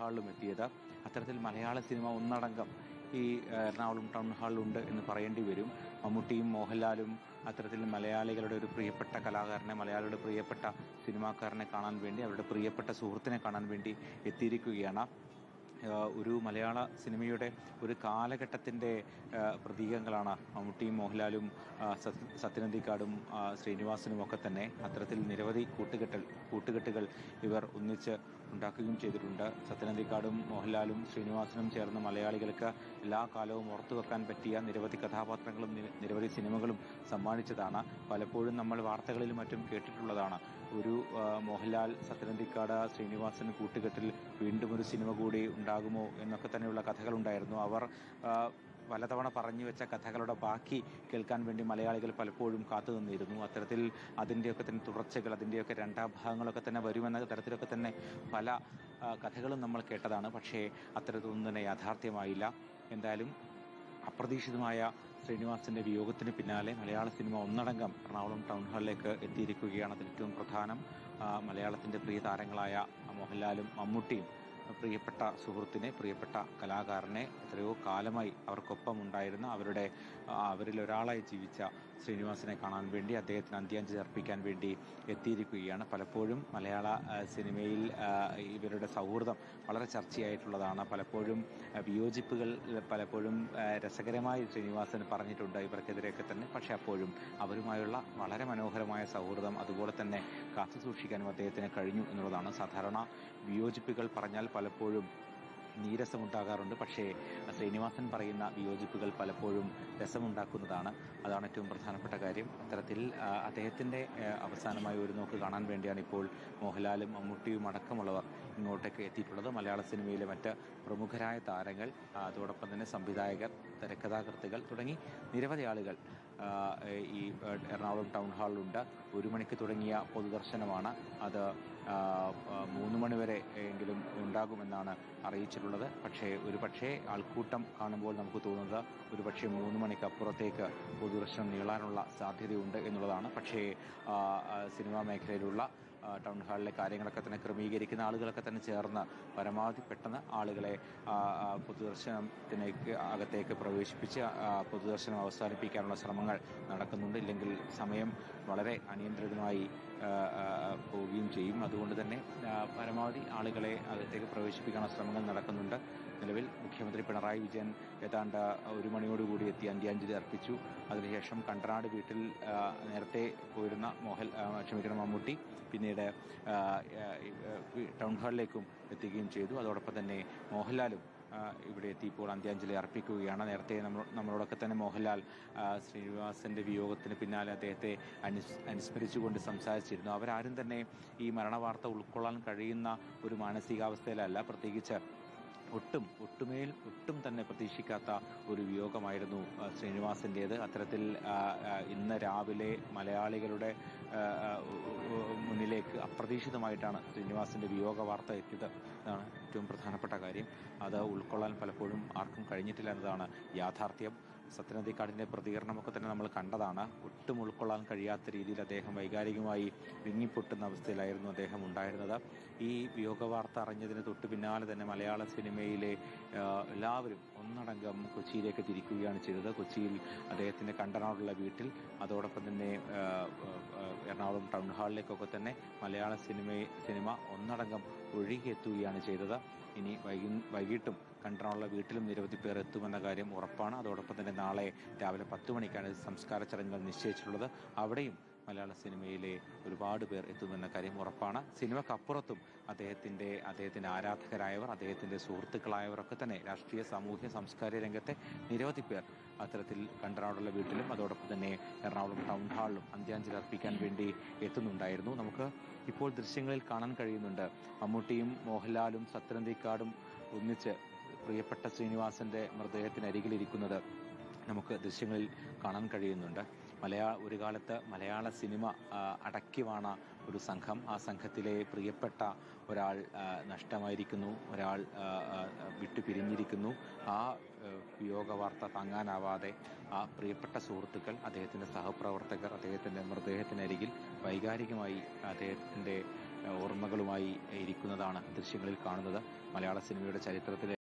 ഹാളിലും എത്തിയത്. അത്തരത്തിൽ മലയാള സിനിമ ഒന്നടങ്കം ഈ എറണാകുളം ടൗൺ ഹാളിലുണ്ട് എന്ന് പറയേണ്ടി വരും. മമ്മൂട്ടിയും മോഹൻലാലും അത്തരത്തിൽ മലയാളികളുടെ ഒരു പ്രിയപ്പെട്ട കലാകാരനെ മലയാളിയുടെ പ്രിയപ്പെട്ട സിനിമാക്കാരനെ കാണാൻ വേണ്ടി അവരുടെ പ്രിയപ്പെട്ട സുഹൃത്തിനെ കാണാൻ വേണ്ടി എത്തിയിരിക്കുകയാണ്. ഒരു മലയാള സിനിമയുടെ ഒരു കാലഘട്ടത്തിന്റെ പ്രതീകങ്ങളാണ് മമ്മൂട്ടിയും മോഹൻലാലും സത്യനന്ദിക്കാടും ശ്രീനിവാസനും ഒക്കെ തന്നെ. അത്തരത്തിൽ നിരവധി കൂട്ടുകെട്ടൽ കൂട്ടുകെട്ടുകൾ ഇവർ ഒന്നിച്ച് ഉണ്ടാക്കുകയും ചെയ്തിട്ടുണ്ട്. സത്യനന്ദിക്കാടും മോഹൻലാലും ശ്രീനിവാസനും ചേർന്ന് മലയാളികൾക്ക് എല്ലാ കാലവും ഓർത്തു വെക്കാൻ പറ്റിയ നിരവധി കഥാപാത്രങ്ങളും നിരവധി സിനിമകളും സമ്മാനിച്ചതാണ്. പലപ്പോഴും നമ്മൾ വാർത്തകളിൽ മറ്റും കേട്ടിട്ടുള്ളതാണ്. ഒരു മോഹൻലാൽ സത്യനന്ദിക്കാട് ശ്രീനിവാസൻ കൂട്ടുകെട്ടിൽ വീണ്ടും ഒരു സിനിമ കൂടി ഉണ്ടാകുമോ എന്നൊക്കെ തന്നെയുള്ള കഥകളുണ്ടായിരുന്നു. അവർ പലതവണ പറഞ്ഞു വെച്ച കഥകളുടെ ബാക്കി കേൾക്കാൻ വേണ്ടി മലയാളികൾ പലപ്പോഴും കാത്തു നിന്നിരുന്നു. അത്തരത്തിൽ അതിന്റെയൊക്കെ തന്നെ തുടർച്ചകൾ അതിന്റെയൊക്കെ രണ്ടാം ഭാഗങ്ങളൊക്കെ തന്നെ വരുമെന്ന തരത്തിലൊക്കെ തന്നെ പല കഥകളും നമ്മൾ കേട്ടതാണ്. പക്ഷേ അത്തരത്തിലൊന്നും തന്നെ യാഥാർത്ഥ്യമായില്ല. എന്തായാലും അപ്രതീക്ഷിതമായ ശ്രീനിവാസിന്റെ വിയോഗത്തിന് പിന്നാലെ മലയാള സിനിമ ഒന്നടങ്കം എറണാകുളം ടൗൺ ഹാളിലേക്ക് എത്തിയിരിക്കുകയാണ് അതിൽ ഏറ്റവും പ്രധാനം മലയാളത്തിന്റെ പ്രിയ താരങ്ങളായ മോഹൻലാലും മമ്മൂട്ടിയും പ്രിയപ്പെട്ട സുഹൃത്തിനെ പ്രിയപ്പെട്ട കലാകാരനെ എത്രയോ കാലമായി അവർക്കൊപ്പം ഉണ്ടായിരുന്ന അവരുടെ അവരിൽ ഒരാളായി ജീവിച്ച ശ്രീനിവാസനെ കാണാൻ വേണ്ടി അദ്ദേഹത്തിന് അന്ത്യാഞ്ജലി അർപ്പിക്കാൻ വേണ്ടി എത്തിയിരിക്കുകയാണ്. പലപ്പോഴും മലയാള സിനിമയിൽ ഇവരുടെ സൗഹൃദം വളരെ ചർച്ചയായിട്ടുള്ളതാണ്. പലപ്പോഴും വിയോജിപ്പുകൾ പലപ്പോഴും രസകരമായി ശ്രീനിവാസൻ പറഞ്ഞിട്ടുണ്ട് ഇവർക്കെതിരെയൊക്കെ തന്നെ. പക്ഷേ അപ്പോഴും അവരുമായുള്ള വളരെ മനോഹരമായ സൗഹൃദം അതുപോലെ തന്നെ കാത്തു സൂക്ഷിക്കാനും അദ്ദേഹത്തിന് കഴിഞ്ഞു എന്നുള്ളതാണ്. സാധാരണ വിയോജിപ്പുകൾ പറഞ്ഞാൽ പലപ്പോഴും നീരസമുണ്ടാകാറുണ്ട്. പക്ഷേ ശ്രീനിവാസൻ പറയുന്ന വിയോജിപ്പുകൾ പലപ്പോഴും രസമുണ്ടാക്കുന്നതാണ്. അതാണ് ഏറ്റവും പ്രധാനപ്പെട്ട കാര്യം. അത്തരത്തിൽ അദ്ദേഹത്തിന്റെ അവസാനമായി ഒരു നോക്ക് കാണാൻ വേണ്ടിയാണ് ഇപ്പോൾ മോഹൻലാലും മമ്മൂട്ടിയും അടക്കമുള്ളവർ ഇങ്ങോട്ടേക്ക് എത്തിയിട്ടുള്ളത്. മലയാള സിനിമയിലെ മറ്റ് പ്രമുഖരായ താരങ്ങൾ അതോടൊപ്പം തന്നെ സംവിധായകർ തിരക്കഥാകൃത്തുകൾ തുടങ്ങി നിരവധി ആളുകൾ ഈ എറണാകുളം ടൗൺ ഹാളിലുണ്ട്. ഒരു മണിക്ക് തുടങ്ങിയ പൊതുദർശനമാണ്. അത് മൂന്ന് മണിവരെ എങ്കിലും ഉണ്ടാകുമെന്നാണ് അറിയിച്ചിട്ടുള്ളത്. പക്ഷേ ഒരു പക്ഷേ ആൾക്കൂട്ടം കാണുമ്പോൾ നമുക്ക് തോന്നുന്നത് ഒരു പക്ഷേ മൂന്ന് മണിക്ക് അപ്പുറത്തേക്ക് പൊതുദർശനം നീളാനുള്ള സാധ്യതയുണ്ട് എന്നുള്ളതാണ്. പക്ഷേ സിനിമാ മേഖലയിലുള്ള ടൗൺ ഹാളിലെ കാര്യങ്ങളൊക്കെ തന്നെ ക്രമീകരിക്കുന്ന ആളുകളൊക്കെ തന്നെ ചേർന്ന് പരമാവധി പെട്ടെന്ന് ആളുകളെ പൊതുദർശനത്തിലേക്ക് അകത്തേക്ക് പ്രവേശിപ്പിച്ച് പൊതുദർശനം അവസാനിപ്പിക്കാനുള്ള ശ്രമങ്ങൾ നടക്കുന്നുണ്ട്. ഇല്ലെങ്കിൽ സമയം വളരെ അനിയന്ത്രിതമായി പോവുകയും ചെയ്യും. അതുകൊണ്ട് തന്നെ പരമാവധി ആളുകളെ അകത്തേക്ക് പ്രവേശിപ്പിക്കാനുള്ള ശ്രമങ്ങൾ നടക്കുന്നുണ്ട്. നിലവിൽ മുഖ്യമന്ത്രി പിണറായി വിജയൻ ഏതാണ്ട് ഒരു മണിയോടുകൂടി എത്തി അന്ത്യാഞ്ജലി അർപ്പിച്ചു. അതിനുശേഷം കണ്ടനാട് വീട്ടിൽ നേരത്തെ പോയിരുന്ന മോഹൻ ക്ഷമിക്കണം മമ്മൂട്ടി പിന്നീട് ടൗൺ ഹാളിലേക്കും എത്തുകയും ചെയ്തു. അതോടൊപ്പം തന്നെ മോഹൻലാലും ഇവിടെ എത്തി ഇപ്പോൾ അന്ത്യാഞ്ജലി അർപ്പിക്കുകയാണ്. നേരത്തെ നമ്മൾ നമ്മളോടൊക്കെ തന്നെ മോഹൻലാൽ ശ്രീനിവാസന്റെ വിയോഗത്തിന് പിന്നാലെ അദ്ദേഹത്തെ അനുസ് അനുസ്മരിച്ചുകൊണ്ട് സംസാരിച്ചിരുന്നു. അവരാരും തന്നെ ഈ മരണവാർത്ത ഉൾക്കൊള്ളാൻ കഴിയുന്ന ഒരു മാനസികാവസ്ഥയിലല്ല. പ്രത്യേകിച്ച് ഒട്ടും ഒട്ടുമേൽ ഒട്ടും തന്നെ പ്രതീക്ഷിക്കാത്ത ഒരു വിയോഗമായിരുന്നു ശ്രീനിവാസിന്റേത് അത്തരത്തിൽ ഇന്ന് രാവിലെ മലയാളികളുടെ മുന്നിലേക്ക് അപ്രതീക്ഷിതമായിട്ടാണ് ശ്രീനിവാസിന്റെ വിയോഗ വാർത്ത എത്തിയത് എന്നാണ് ഏറ്റവും പ്രധാനപ്പെട്ട കാര്യം. അത് ഉൾക്കൊള്ളാൻ പലപ്പോഴും ആർക്കും കഴിഞ്ഞിട്ടില്ല എന്നതാണ് യാഥാർത്ഥ്യം. സത്യനന്ദിക്കാടിന്റെ പ്രതികരണമൊക്കെ തന്നെ നമ്മൾ കണ്ടതാണ്. ഒട്ടും ഉൾക്കൊള്ളാൻ കഴിയാത്ത രീതിയിൽ അദ്ദേഹം വൈകാരികമായി വിങ്ങിപ്പൊട്ടുന്ന അവസ്ഥയിലായിരുന്നു അദ്ദേഹം ഉണ്ടായിരുന്നത്. ഈ വിയോഗ വാർത്ത അറിഞ്ഞതിന് തൊട്ട് പിന്നാലെ തന്നെ മലയാള സിനിമയിലെ എല്ലാവരും ഒന്നടങ്കം കൊച്ചിയിലേക്ക് തിരിക്കുകയാണ് ചെയ്തത്. കൊച്ചിയിൽ അദ്ദേഹത്തിന്റെ കണ്ടനാടുള്ള വീട്ടിൽ അതോടൊപ്പം തന്നെ എറണാകുളം ടൗൺ ഹാളിലേക്കൊക്കെ തന്നെ മലയാള സിനിമ സിനിമ ഒന്നടങ്കം ഒഴുകിയെത്തുകയാണ് ചെയ്തത്. ഇനി വൈകി വൈകിട്ടും കണ്ടനാടുള്ള വീട്ടിലും നിരവധി പേർ എത്തുമെന്ന കാര്യം ഉറപ്പാണ്. അതോടൊപ്പം തന്നെ നാളെ രാവിലെ പത്ത് മണിക്കാണ് സംസ്കാര ചടങ്ങുകൾ നിശ്ചയിച്ചിട്ടുള്ളത്. അവിടെയും മലയാള സിനിമയിലെ ഒരുപാട് പേർ എത്തുമെന്ന കാര്യം ഉറപ്പാണ്. സിനിമക്കപ്പുറത്തും അദ്ദേഹത്തിന്റെ അദ്ദേഹത്തിന്റെ ആരാധകരായവർ അദ്ദേഹത്തിന്റെ സുഹൃത്തുക്കളായവരൊക്കെ തന്നെ രാഷ്ട്രീയ സാമൂഹ്യ സാംസ്കാരിക രംഗത്തെ നിരവധി പേർ അത്തരത്തിൽ കണ്ടനാടുള്ള വീട്ടിലും അതോടൊപ്പം തന്നെ എറണാകുളം ടൗൺ ഹാളിലും അന്ത്യാഞ്ജലി അർപ്പിക്കാൻ വേണ്ടി എത്തുന്നുണ്ടായിരുന്നു. നമുക്ക് ഇപ്പോൾ ദൃശ്യങ്ങളിൽ കാണാൻ കഴിയുന്നുണ്ട്. മമ്മൂട്ടിയും മോഹൻലാലും സത്യനന്ദിക്കാടും ഒന്നിച്ച് പ്രിയപ്പെട്ട ശ്രീനിവാസന്റെ മൃതദേഹത്തിനരികിലിരിക്കുന്നത് നമുക്ക് ദൃശ്യങ്ങളിൽ കാണാൻ കഴിയുന്നുണ്ട്. മലയാള ഒരു കാലത്ത് മലയാള സിനിമ അടക്കിവാണ അടക്കി വാണ ഒരു സംഘം. ആ സംഘത്തിലെ പ്രിയപ്പെട്ട ഒരാൾ നഷ്ടമായിരിക്കുന്നു. ഒരാൾ വിട്ടു പിരിഞ്ഞിരിക്കുന്നു. ആ, വിയോഗ വാർത്ത താങ്ങാനാവാതെ ആ പ്രിയപ്പെട്ട സുഹൃത്തുക്കൾ അദ്ദേഹത്തിന്റെ സഹപ്രവർത്തകർ അദ്ദേഹത്തിന്റെ മൃതദേഹത്തിനരികിൽ വൈകാരികമായി അദ്ദേഹത്തിന്റെ ഓർമ്മകളുമായി ഇരിക്കുന്നതാണ് ദൃശ്യങ്ങളിൽ കാണുന്നത്. മലയാള സിനിമയുടെ ചരിത്രത്തിലെ